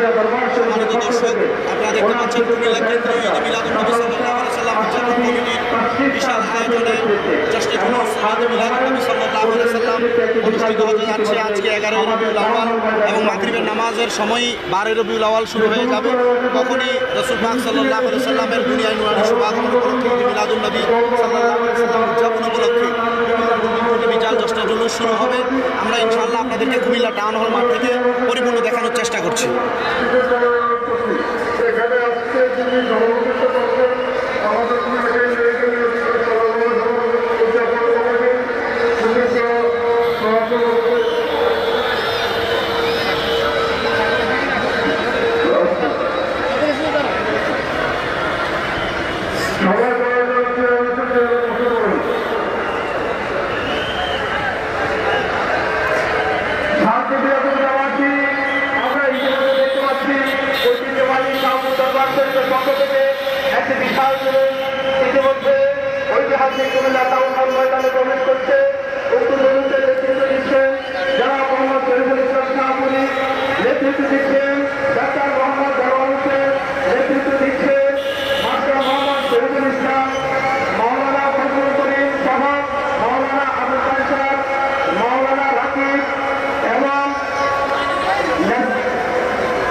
সম্মানিত দর্শক আপনারা দেখতে পাচ্ছেন কুমিল্লা কেন্দ্রীয় মিলাদুল নবী সাল্লাল্লাহু আলাইহি সাল্লাম উদযাপন কমিটির বিশাল আয়োজনে ঈদ মিলাদুল নবী সাল্লাল্লাহু আলাইহি সাল্লাম অনুষ্ঠিত হতে যাচ্ছে আজকে এগারোই রবিউল আউয়াল এবং মাগরিবের নামাজের সময় বারোই রবিউল আউয়াল শুরু হয়ে যাবে। তখনই রসুল পাক সাল্লাল্লাহু আলাইহি সাল্লামের দুনিয়ায় নুরানি শুভাগমন উপলক্ষে মিলাদুল নবী সাল্লাল্লাহু আলাইহি সাল্লাম উদযাপন উপলক্ষে বিশাল জশ্নে জুলুস শুরু হবে। আমরা ইনশাআল্লাহ আপনাদেরকে কুমিল্লা টাউন হল মাঠ থেকে পরিপূর্ণ দেখানোর চেষ্টা করছি এখানে আজকে যিনি সভাপতিত্ব করছেন আমাদের কুমিল্লা কেন্দ্রীয় উদযাপন কমিটি সুদীর্ঘ সভাপতি সবাই বলা যাচ্ছে হচ্ছে মুসলমান শান্তি বিরোধী জামাতি আমরা ইতিমধ্যে দেখতে পাচ্ছি ঐতিহ্যবাহী কাউন্ট দরবার শরীফের পক্ষ থেকে একটি বিশাল জুলুস ইতিমধ্যে ঐতিহাসিক কুমিল্লা টাউন হল ময়দানে প্রবেশ করছে উক্ত জুলুসের নেতৃত্ব দিচ্ছেন যারা মোহাম্মদ শরীফুল ইসলাম শাহপুরি নেতৃত্ব দিচ্ছেন ডাক্তার মোহাম্মদ দেওয়ান হোসেন নেতৃত্ব দিচ্ছেন মাস্টার মোহাম্মদ শরীফুল ইসলাম মাওলানা ফজলুল করিম সহ মাওলানা আবুল কায়সার মাওলানা রাকিব এবং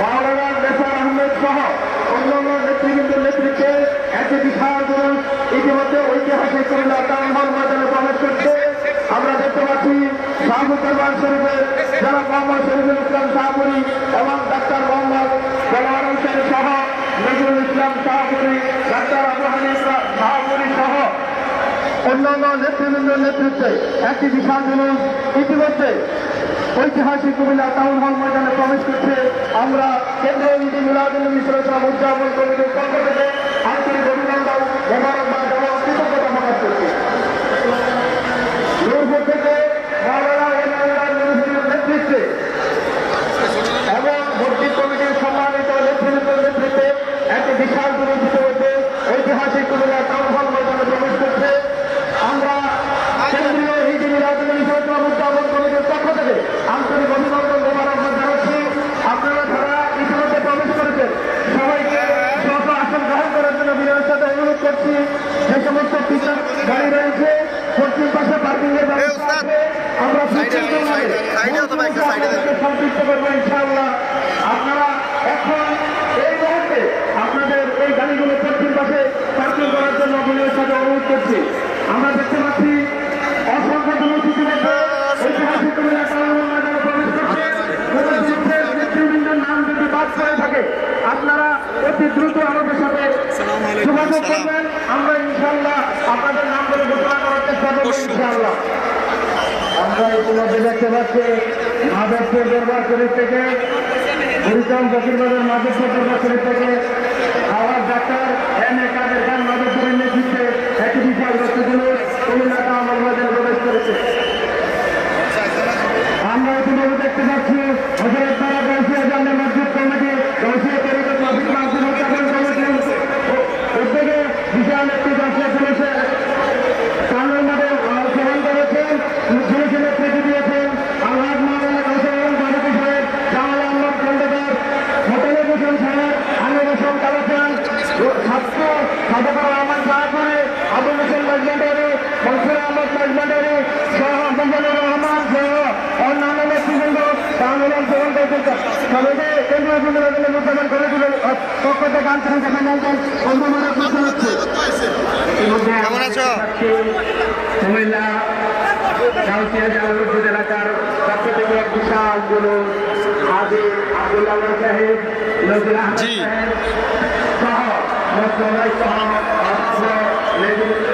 মাওলানা নেসার আহমেদ সহ অন্যান্য নেতৃবৃন্দের নেতৃত্বে একটি বিশাল জুলুস ইতিমধ্যে ঐতিহাসিক কুমিল্লা টাউন হল ময়দানে প্রবেশ করছে আমরা দেখতে পাচ্ছি শাহবুদ দরবার শরীফের যারা মোহাম্মদ শরীফুল ইসলাম শাহপুরি এবং ডাক্তার মোহাম্মদ দেওয়ার হোসেন সহ নজরুল ইসলাম শাহপুরি ডাক্তার আবু হানিফা শাহপুরি সহ অন্যান্য নেতৃবৃন্দের নেতৃত্বে একটি বিশাল জুলুস ইতিমধ্যে ঐতিহাসিক কুমিল্লা টাউন হল ময়দানে প্রবেশ করছে। আমরা কেন্দ্রীয় নীতি মিলাদুল ইসলাম উদযাপন কমিটির পক্ষ থেকে আন্তরিক অভিনন্দন বিশাল ঐতিহাসিক কুমিল্লা টাউন হল ময়দানে প্রবেশ করছে আমরা কেন্দ্রীয় উদযাপন কমিটির পক্ষ থেকে আন্তরিক অভিনন্দন মোবারকবাদ জানাচ্ছি। আপনারা যারা ইতিমধ্যে প্রবেশ করেছেন সবাইকে স্ব স্ব আসন গ্রহণ করার জন্য বিনয়ের সাথে অনুরোধ করছি। যে সমস্ত পিছন গাড়ি রয়েছে পশ্চিম পাশে পার্কিং এর ব্যবস্থা আছে। আমরা করব ইনশাআল্লাহ। আপনারা এখন এই মুহূর্তে আপনাদের এই গাড়িগুলো পশ্চিম পাশে পার্কিং করার জন্য বিনয়ের সাথে অনুরোধ করছি। আমরা দেখতে পাচ্ছি যদি থাকে। আপনারা অতি দ্রুত আমাদের সাথে যোগাযোগ করবেন। আমরা ইনশাআল্লাহ আপনাদের নাম করে ঘোষণা করার চেষ্টা করব ইনশাআল্লাহ। আমরা ইতিমধ্যে দেখতে পাচ্ছি মাধবপুর দরবার শরীফ থেকে মাধবপুর দরবার শরীফ থেকে আওয়াজ ডাক্তার এম এ কাদের খান মাধবপুরের নেতৃত্বে একটি বিশাল রক্তগুলো কুমিল্লা টাউন প্রবেশ করেছে। আমরা ইতিমধ্যে দেখতে পাচ্ছি হজরত তারা গৌসিয়া জানের মসজিদ কমিটি গৌসিয়া তরিকত মসজিদ মাহফিল উদযাপন কমিটি উদ্যোগে বিশাল একটি গৌসিয়া পুলিশে কানুন মাঠে অংশগ্রহণ করেছেন পুলিশের নেতৃত্ব দিয়েছেন আল্লাহ মাওলানা গৌসিয়া বাড়িতে সাহেব জামাল আহমদ খন্দকার মোতালেব হোসেন সাহেব আমির হোসেন কালাচান ছাত্র সাদাকার রহমান সাহাপুরি আবুল হোসেন মাইজমান্ডারি মনসুর আহমদ মাইজমান্ডারি সহ মোজানুর রহমান সহ অন্যান্য নেতৃবৃন্দ টাউনের অংশগ্রহণ করেছেন সবাইকে কেন্দ্রীয় বিনোদন মুসলমান কলেজের পক্ষ থেকে আন্তরিক অভিনন্দন অভিনন্দন করতে হচ্ছে। কেমন আছো? কুমিল্লা গাউসিয়া জালালুদ্দিন এলাকার পক্ষ থেকে এক বিশাল জুলুস আব্দুল্লাহ সাহেব নজরুল আহমদ সাহেব। সহ মুসলমান সহ অস্ত্র নেতৃত্বে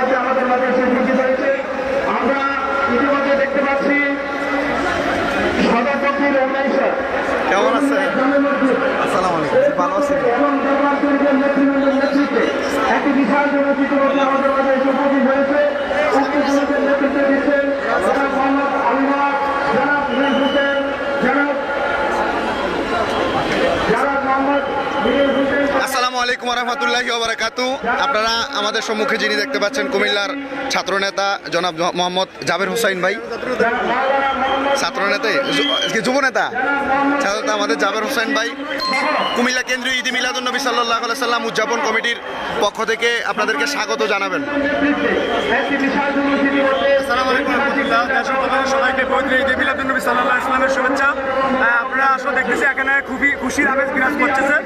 আছে আমাদের মাঝে এসে আমরা ইতিমধ্যে দেখতে পাচ্ছি সভাপতির উন্নয়ন কেমন আছেন আসসালামু আলাইকুম ভালো আছেন এবং জামাত শরীফের নেতৃবৃন্দের নেতৃত্বে একটি বিশাল জনতা ইতিমধ্যে আমাদের মাঝে এসে উপস্থিত হয়েছে উক্ত জনতার নেতৃত্বে দিচ্ছেন জনাব মোহাম্মদ আলিমার জনাব মিরাজ হোসেন জনাব জনাব মোহাম্মদ মিরাজ হোসেন আসসালামু আলাইকুম রহমতুল্লাহি আপনারা আমাদের সম্মুখে যিনি দেখতে পাচ্ছেন কুমিল্লার ছাত্রনেতা জনাব মোহাম্মদ জাবের হুসাইন ভাই। ছাত্রনেতা, যু- যুব নেতা ছাত্রনেতা আমাদের জাবের হোসেন ভাই। কুমিল্লা কেন্দ্রীয় ঈদ মিলাদুন্নবী সাল্লাহ সাল্লাম উদযাপন কমিটির পক্ষ থেকে আপনাদেরকে স্বাগত জানাবেন। আলাইকুম দেশ সবাইকে পবিত্র ঈদ মিলাদুন নবী ইসলামের শুভেচ্ছা। আপনারা আসলে দেখতেছি এখানে খুবই খুশির আবেগ বিরাজ করতেছে।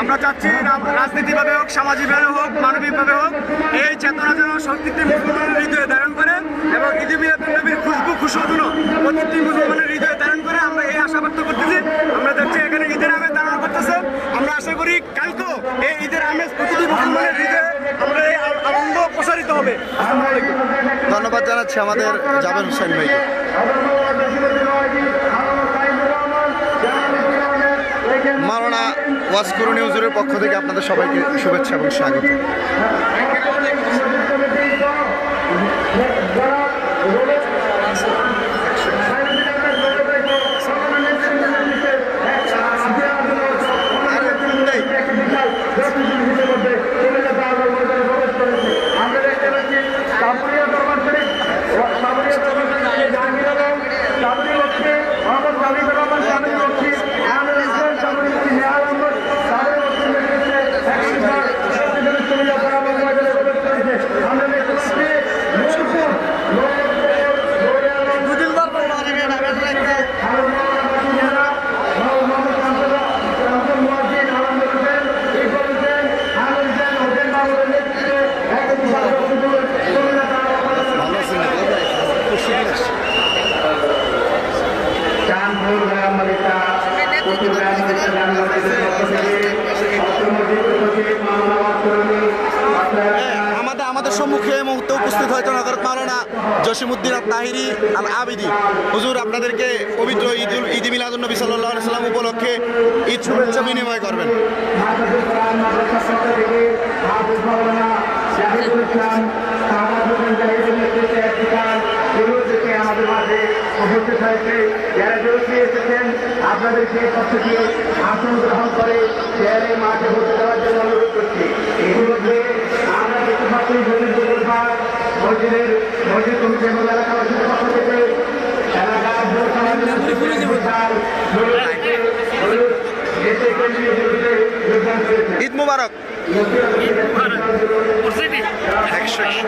আমরা চাচ্ছি রাজনীতিভাবে হোক, সামাজিকভাবে হোক, মানবিকভাবে হোক, এই চেতনা যেন ধারণ করে এবং ঈদ মিলাদুন খুশবু খুশবুগুলো প্রত্যেকটি মুসলমানের হৃদয়ে ধারণ করে আমরা এই আশা ব্যক্ত করতেছি। আমরা দেখছি এখানে ঈদের আমেজ ধারণ করতেছে। আমরা আশা করি কালকেও এই ঈদের আমেজ প্রতিটি মুসলমানের হৃদয়ে আমরা এই আনন্দ প্রসারিত হবে। আসসালামু আলাইকুম। জানাচ্ছি আমাদের জাবের হোসেন ভাই। মাওলানা ওয়াসকুরু নিউজের পক্ষ থেকে আপনাদের সবাইকে শুভেচ্ছা এবং স্বাগত আমরা দেখতে পাচ্ছি সাপুরিয়া দরবার শরীফ সাপুরিয়া দরবার শরীফ জাহাঙ্গীর আলম সাপুরি হচ্ছে মোহাম্মদ জামিদুর রহমান সাপুরি হচ্ছে আহমেদ হোসেন সাপুরি হচ্ছে নেহাল আহমদ সাপুরি হচ্ছে নেতৃত্বে একটি বিশাল শক্তিশালী ছবি আপনারা আমার ময়দানে প্রবেশ করেছে আমরা দেখতে পাচ্ছি নূরপুর নূরপুর নূরে আলম চাঁদপুর গ্রাম মালিকা প্রতি গ্রাম মালিকা গ্রাম মালিকার পক্ষ থেকে অর্থমন্ত্রী সচিব মামলা মাস্টারনি আপনারা আমাদের আমাদের সম্মুখে এই মুহূর্তে উপস্থিত হয়েছেন হজরত মাওলানা জসিমুদ্দিন তাহিরি আল আবিদি হুজুর, আপনাদেরকে পবিত্র ঈদ ঈদ মিলাদুল নবী সাল্লাহ সাল্লাম উপলক্ষে ঈদ শুভেচ্ছা বিনিময় করবেন। মাদ্রাসা কোরআন মাদ্রাসার পক্ষ থেকে হাফিজ মাওলানা জাহিদুল ইসলাম সাহাবাদ হোসেন জাহিদের নেতৃত্বে এক বিশাল জরুর থেকে আমাদের মাঝে উপস্থিত হয়েছে যারা জরুরি এসেছেন আপনাদের সেই দিয়ে আসন গ্রহণ করে মাঠে দেওয়ার জন্য অনুরোধ করছি। পাচ্ছি জমির দুর্ভাগ মসজিদের মসজিদ কমিটি এবং পক্ষ থেকে এলাকার ঈদ মুবারক একশো একশো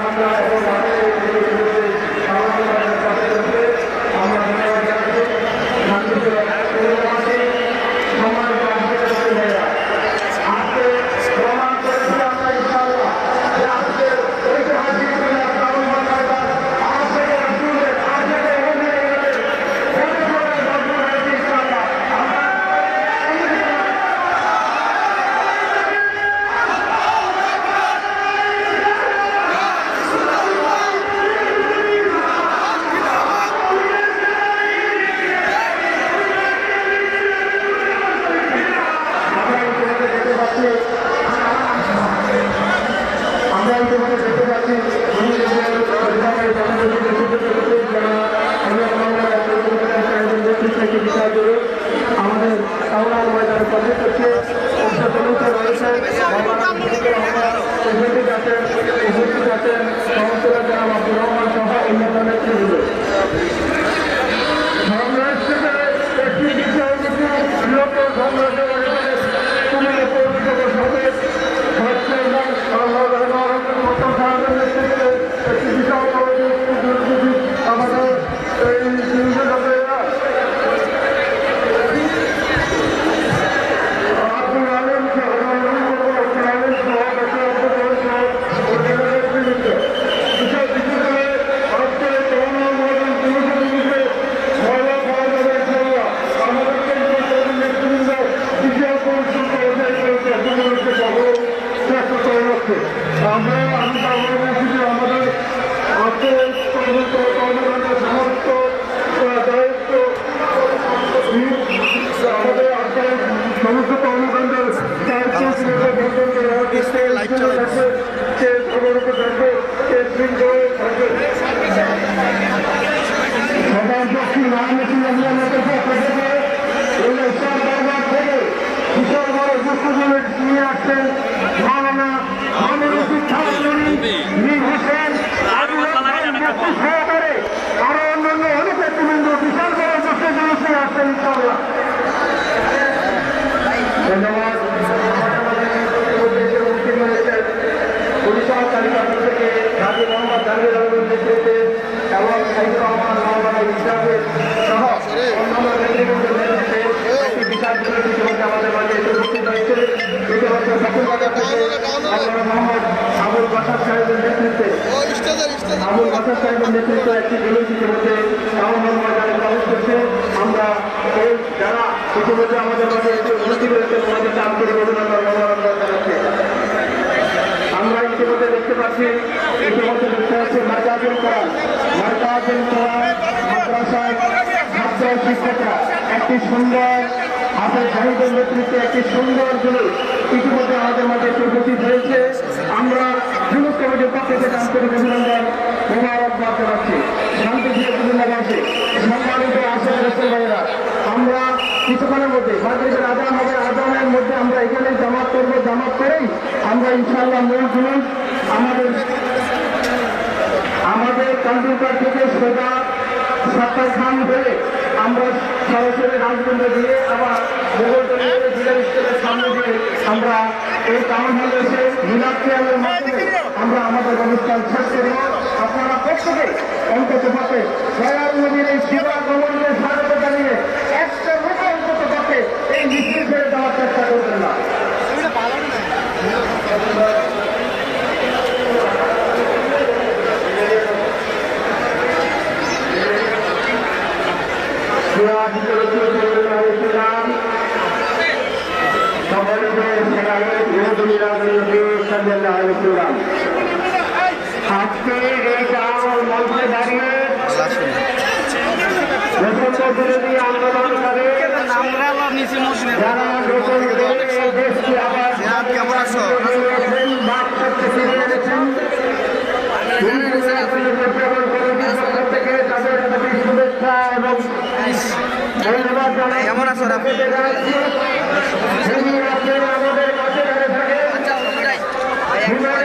সমস্ত কর্মকাণ্ডের সমস্ত দায়িত্ব আমাদের আজকে সমস্ত কর্মকাণ্ডের দায়িত্ব লাইট চালাচ্ছে কে খবরকে থাকবে কে শৃঙ্খলে ইনশাআল্লাহ ধন্যবাদ নেতৃত্বে আবুল বাসার সাহেবের নেতৃত্বে একটি জুলুস ইতিমধ্যে ময়দানে প্রবেশ করছে। আমরা এই যারা ইতিমধ্যে আমাদের মাঝে এসে উপস্থিত হয়েছে ওনাদেরকে আন্তরিক অভিনন্দন মনোরঞ্জন জানাচ্ছি। আমরা ইতিমধ্যে দেখতে পাচ্ছি, ইতিমধ্যে দেখতে পাচ্ছি মার্কাজুল কোরআন মার্কাজুল কোরআন মাদ্রাসায় ছাত্র শিক্ষকরা, একটি সুন্দর হাতের শহীদের নেতৃত্বে একটি সুন্দর জুলুস ইতিমধ্যে আমাদের মাঝে একটি উপস্থিত হয়েছে। জুলুস কমিটির পক্ষ থেকে আন্তরিক অভিনন্দন মোবারকবাদ জানাচ্ছি শান্তি দিয়ে বিভিন্ন সম্মানিত আসেন রসুল ভাইয়েরা, আমরা কিছুক্ষণের মধ্যে মাদ্রিদের আজান হবে, আজানের মধ্যে আমরা এখানে জামাত করব, জামাত করেই আমরা ইনশাআল্লাহ মূল জুলুস আমাদের আমাদের কম্পিউটার থেকে সোজা সত্তর খান হয়ে আমরা সরাসরি রাজবন্ধ দিয়ে আবার মোগলটলি জেলা স্কুলের সামনে দিয়ে আমরা এই টাউন হলে এসে মিলাদ চেয়ারের মাধ্যমে আমরা আমাদের অনুষ্ঠান শেষ করি। আপনারা প্রত্যেকে অন্তত পক্ষে দয়াল নবীর এই সেবা গমনকে স্বাগত জানিয়ে একটা লোক অন্তত পক্ষে এই মিছিল ছেড়ে দেওয়ার চেষ্টা করবেন না। আজকে এই গাঁও মঞ্চে দাঁড়িয়ে বিরোধী আন্দোলনকারী যারা নতুন দেশকে আবার? বাদ করতে ফিরে এনেছেন থেকে তাদের প্রতি শুভেচ্ছা এবং ধন্যবাদ জানাই কেমন আছো রাফি? জানাচ্ছি। Thanks.